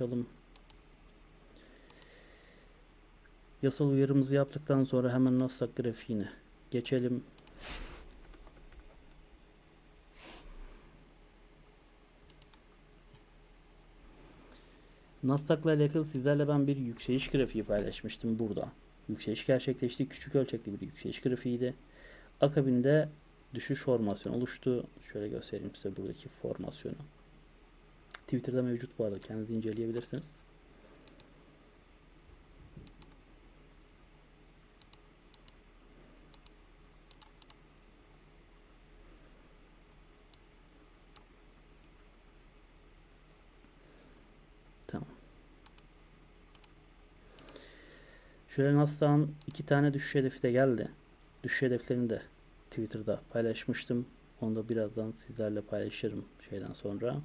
Bakalım. Yasal uyarımızı yaptıktan sonra hemen Nasdaq grafiğine geçelim. Nasdaq'la alakalı sizlerle ben bir yükseliş grafiği paylaşmıştım burada. Yükseliş gerçekleşti. Küçük ölçekli bir yükseliş grafiğiydi. Akabinde düşüş formasyonu oluştu. Şöyle göstereyim size buradaki formasyonu. Twitter'da mevcut bu arada. Kendiniz inceleyebilirsiniz. Tamam. Şöyle Nasdaq'ın iki tane düşüş hedefi de geldi. Düşüş hedeflerini de Twitter'da paylaşmıştım. Onu da birazdan sizlerle paylaşırım şeyden sonra.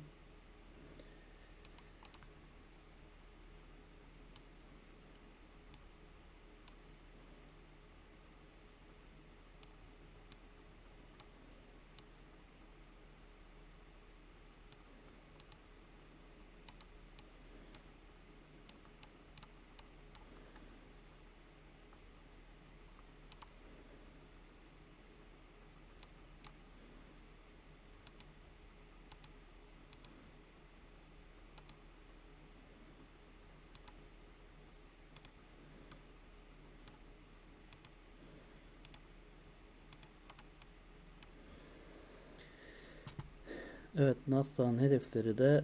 Evet Nasdaq'ın hedefleri de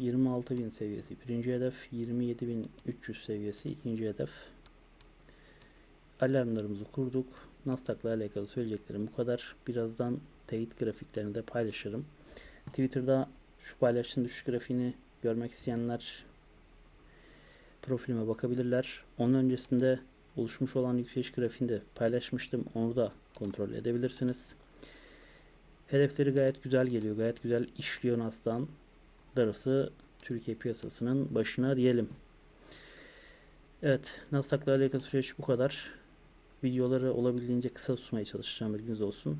26.000 seviyesi. Birinci hedef 27.300 seviyesi. ikinci hedef. Alarmlarımızı kurduk. Nasdaq'la alakalı söyleyeceklerim bu kadar. Birazdan teyit grafiklerini de paylaşırım. Twitter'da şu paylaştığım düşüş grafiğini görmek isteyenler profilime bakabilirler. Onun öncesinde oluşmuş olan yükseliş grafiğini de paylaşmıştım. Onu da kontrol edebilirsiniz. Hedefleri gayet güzel geliyor. Gayet güzel işliyor Nasdaq'ın. Darısı Türkiye piyasasının başına diyelim. Evet. Nasdaq'la alakalı süreç bu kadar. Videoları olabildiğince kısa tutmaya çalışacağım. Bilginiz olsun.